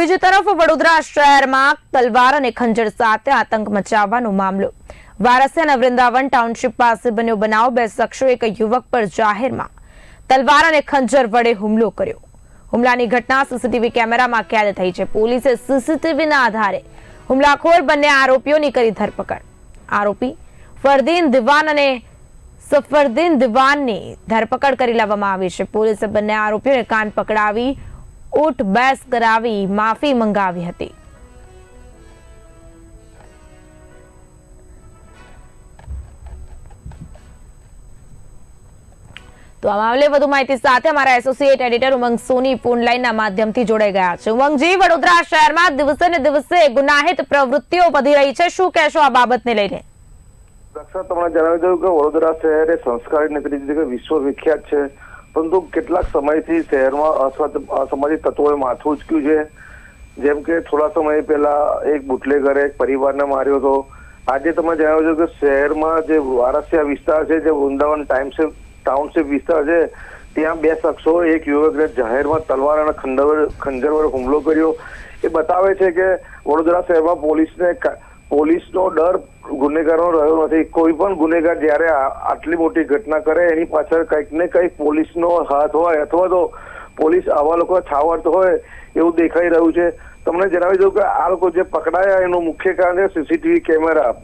બીજી તરફ વડોદરા શહેરમાં તલવાર અને ખંજર સાથે આતંક મચાવવાનો મામલો. વારસિયાના વૃંદાવન ટાઉનશીપ પાસે બન્યો બનાવ. બે શખ્સો એક યુવક પર જાહેરમાં તલવાર અને ખંજર વડે હુમલો કર્યો. હુમલાની ઘટના સીસીટીવી કેમેરામાં કેદ થઈ છે. પોલીસે સીસીટીવીના આધારે હુમલાખોર બંને આરોપીઓની કરી ધરપકડ. આરોપી ફરદીન દિવાન અને સફરદીન દિવાનની ધરપકડ કરી લેવામાં આવી છે. પોલીસે બંને આરોપીઓને કાન પકડાવી ઉઠ બેસ કરાવી માફી મંગાવી હતી. તો આ મામલે વધુ માહિતી સાથે અમારા associate editor Umang Soni phone માધ્યમથી જોડાઈ ગયા છે. ઉમંગજી વડોદરા શહેરમાં દિવસે ને દિવસે ગુનાહિત પ્રવૃત્તિઓ વધી રહી છે. શું કહેશો આ બાબતને લઈને? રક્ષા તમને જણાવી દઉં કે વડોદરા શહેર એ સંસ્કારી નગરી વિશ્વ વિખ્યાત છે. પરંતુ કેટલાક સમયથી શહેરમાં અસામાજિક તત્વોએ માથું ઉચક્યું છે. જેમ કે થોડા સમય પહેલા એક બુટલેગરે એક પરિવારને માર્યો હતો. આજે તમે જણાવ્યું છે કે શહેરમાં જે વારસિયા વિસ્તાર છે, જે વૃંદાવન ટાઈમશીપ ટાઉનશીપ વિસ્તાર છે, ત્યાં બે શખ્સો, એક યુવકને જાહેરમાં તલવાર અને ખંજર વડે હુમલો કર્યો. એ બતાવે છે કે વડોદરા શહેરમાં પોલીસને પોલીસનો ડર ગુનેગારનો રહ્યો નથી. કોઈ પણ ગુનેગાર જ્યારે આટલી મોટી ઘટના કરે, એની પાછળ કંઈક ને કંઈક પોલીસનો હાથ હોય અથવા તો પોલીસ આવા લોકો છાવરત હોય એવું દેખાઈ રહ્યું છે. તમને જણાવી દઉં કે આ લોકો જે પકડાયા એનું મુખ્ય કારણ છે સીસીટીવી કેમેરા.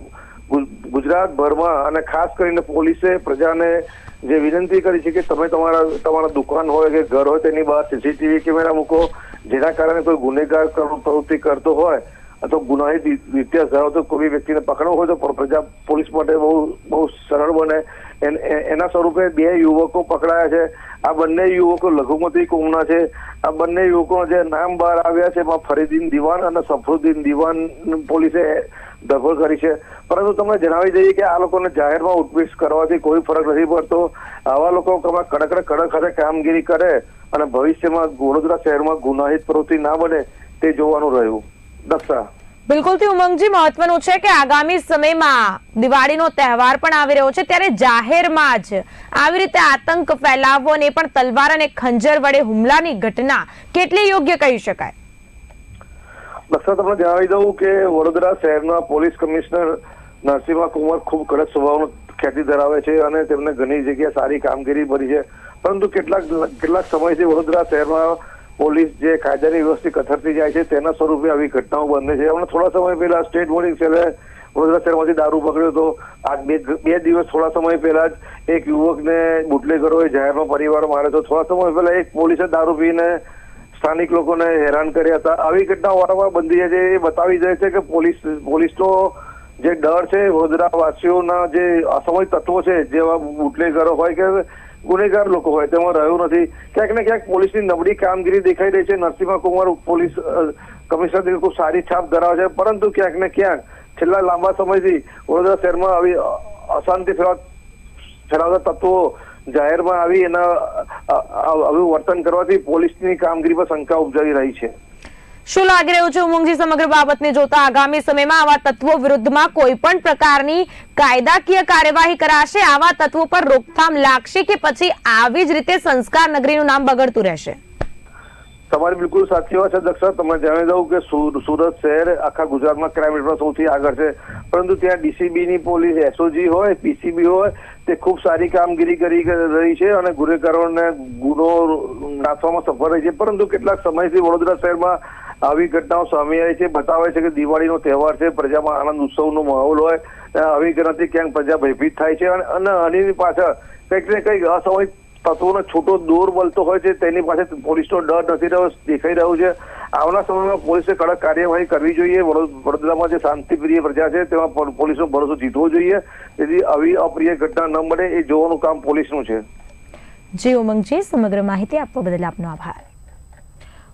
ગુ- ગુજરાતભરમાં અને ખાસ કરીને પોલીસે પ્રજાને જે વિનંતી કરી છે કે તમે તમારા તમારા દુકાન હોય કે ઘર હોય તેની બહાર સીસીટીવી કેમેરા મૂકો. જેના કારણે કોઈ ગુનેગાર પ્રવૃત્તિ કરતો હોય અથવા ગુનાહિત ઇતિહાસ ધરાવતો કોઈ વ્યક્તિને પકડવો હોય તો પ્રજા પોલીસ માટે બહુ બહુ સરળ બને. એના સ્વરૂપે બે યુવકો પકડાયા છે. આ બંને યુવકો લઘુમતી કોમના છે. આ બંને યુવકો જે નામ બહાર આવ્યા છે, એમાં ફરીદીન દિવાન અને સફરુદ્દીન દિવાન પોલીસે ધરપકડ કરી છે. પરંતુ તમને જણાવી દઈએ કે આ લોકોને જાહેરમાં ઉઠપીસ કરવાથી કોઈ ફરક નથી પડતો. આવા લોકો કડક કડક હાથે કામગીરી કરે અને ભવિષ્યમાં વડોદરા શહેરમાં ગુનાહિત પ્રવૃત્તિ ના બને તે જોવાનું રહ્યું. દક્ષા બિલકુલથી ઉમંગજી, મહત્વનું છે કે આગામી સમયમાં દિવાળીનો તહેવાર પણ આવી રહ્યો છે. ત્યારે જાહેરમાં જ આવી રીતે આતંક ફેલાવવો ને પણ તલવાર અને ખંજર વડે હુમલાની ઘટના કેટલી યોગ્ય કહી શકાય? દક્ષા તમને જણાવી દઉં કે વડોદરા શહેરના પોલીસ કમિશનર નરસિંહા કુમાર ખૂબ કડક સ્વભાવનો ખ્યાતિ ધરાવે છે અને તેમને ઘણી જગ્યાએ સારી કામગીરી ભરી છે. પરંતુ કેટલાક કેટલાક સમયથી વડોદરા શહેરમાં પોલીસ જે કાયદાની વ્યવસ્થિત કથરતી જાય છે, તેના સ્વરૂપે આવી ઘટનાઓ બને છે. હમણાં થોડા સમય પહેલા સ્ટેટ બોર્ડિંગ સેલે વડોદરા શહેરમાંથી દારૂ પકડ્યો હતો. આજ બે દિવસ થોડા સમય પહેલા જ એક યુવકને બુટલેગરોએ જાહેરમાં પરિવાર માર્યો હતો. થોડા સમય પહેલા એક પોલીસે દારૂ પીને સ્થાનિક લોકોને હેરાન કર્યા હતા. આવી ઘટના વારંવાર બનતી જાય છે. એ બતાવી જાય છે કે પોલીસ પોલીસનો જે ડર છે, વડોદરાવાસીઓના જે અસમય તત્વો છે, જેવા બુટલેગરો હોય કે ગુનેગાર લોકો હોય, તેમાં રહ્યું નથી. ક્યાંક ને ક્યાંક પોલીસની નબળી કામગીરી દેખાઈ રહી છે. નરસિંહ કુમાર પોલીસ કમિશનર તરીકે ખૂબ સારી છાપ ધરાવે છે. પરંતુ ક્યાંક ને ક્યાંક છેલ્લા લાંબા સમયથી વડોદરા શહેરમાં આવી અશાંતિ ફેલાવ ફેલાવતા તત્વો જાહેરમાં આવી એના આવું વર્તન કરવાથી પોલીસની કામગીરી પર શંકા ઉપજાવી રહી છે. શું લાગી રહ્યું છે ઉમંગજી સમગ્ર બાબતને જોતા આગામી સમયમાં આવા તત્વો વિરુદ્ધમાં કોઈ પણ પ્રકારની કાયદાકીય કાર્યવાહી કરાશે? આવા તત્વો પર રોકથામ લાગશે કે પછી આવી જ રીતે સંસ્કાર નગરીનું નામ બગડતું રહેશે? તમારી બિલકુલ સાચી વાત છે, દક્ષા તમે જાણી દઉં કે સુરત શહેર આખા ગુજરાતમાં ક્રાઇમ રેટમાં સૌથી આગળ છે. પરંતુ ત્યાં ડીસીબી ની પોલીસ એસઓજી હોય પીસીબી હોય, તે ખૂબ સારી કામગીરી કરી રહી છે અને ગુનેગારોને ગુનો નાથવામાં સફળ રહી છે. પરંતુ કેટલાક સમયથી વડોદરા શહેરમાં આવી ઘટનાઓ સામે આવી છે. બતાવે છે કે દિવાળીનો તહેવાર છે. પ્રજામાં આનંદ ઉત્સવનો માહોલ હોય. આવી ઘટનાથી ક્યાંક પ્રજા ભયભીત થાય છે. અને આની પાછળ કંઈક ને કંઈક અસામાજિક તત્વોનો છૂટો દોર મળતો હોય છે. તેની પાસે પોલીસનો ડર નથી રહ્યો. દેખાઈ રહ્યું છે. આવના સમયમાં પોલીસે કડક કાર્યવાહી કરવી જોઈએ. વડોદરામાં જે શાંતિપ્રિય પ્રજા છે, તેમાં પોલીસનો ભરોસો જીતવો જોઈએ. તેથી આવી અપ્રિય ઘટના ન મળે એ જોવાનું કામ પોલીસનું છે. જી, ઉમંગજી, સમગ્ર માહિતી આપવા બદલ આપનો આભાર.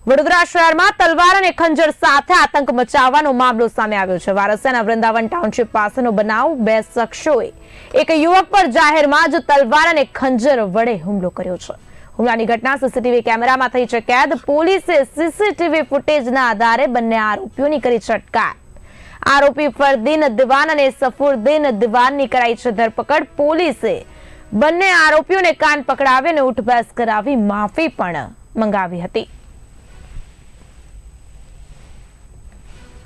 વડોદરા શહેરમાં તલવાર અને ખંજર સાથે આતંક મચાવવાનો મામલો સામે આવ્યો છે. વારસિયાના વૃંદાવન ટાઉનશીપ પાસેનો બનાવ બે શખ્સોએ એક યુવક પર જાહેરમાં જ તલવાર અને ખંજર વડે હુમલો કર્યો છે. હુમલાની ઘટના સીસીટીવી કેમેરામાં થઈ છે. કેદ પોલીસે સીસીટીવી ફૂટેજના આધારે બંને આરોપીઓની કરી છટકાર આરોપી ફરદીન દિવાન અને સફુરદીન દિવાનની કરાઈ છે ધરપકડ. પોલીસે બંને આરોપીઓને કાન પકડાવી અને ઉઠબેસ કરાવી માફી પણ મંગાવી હતી.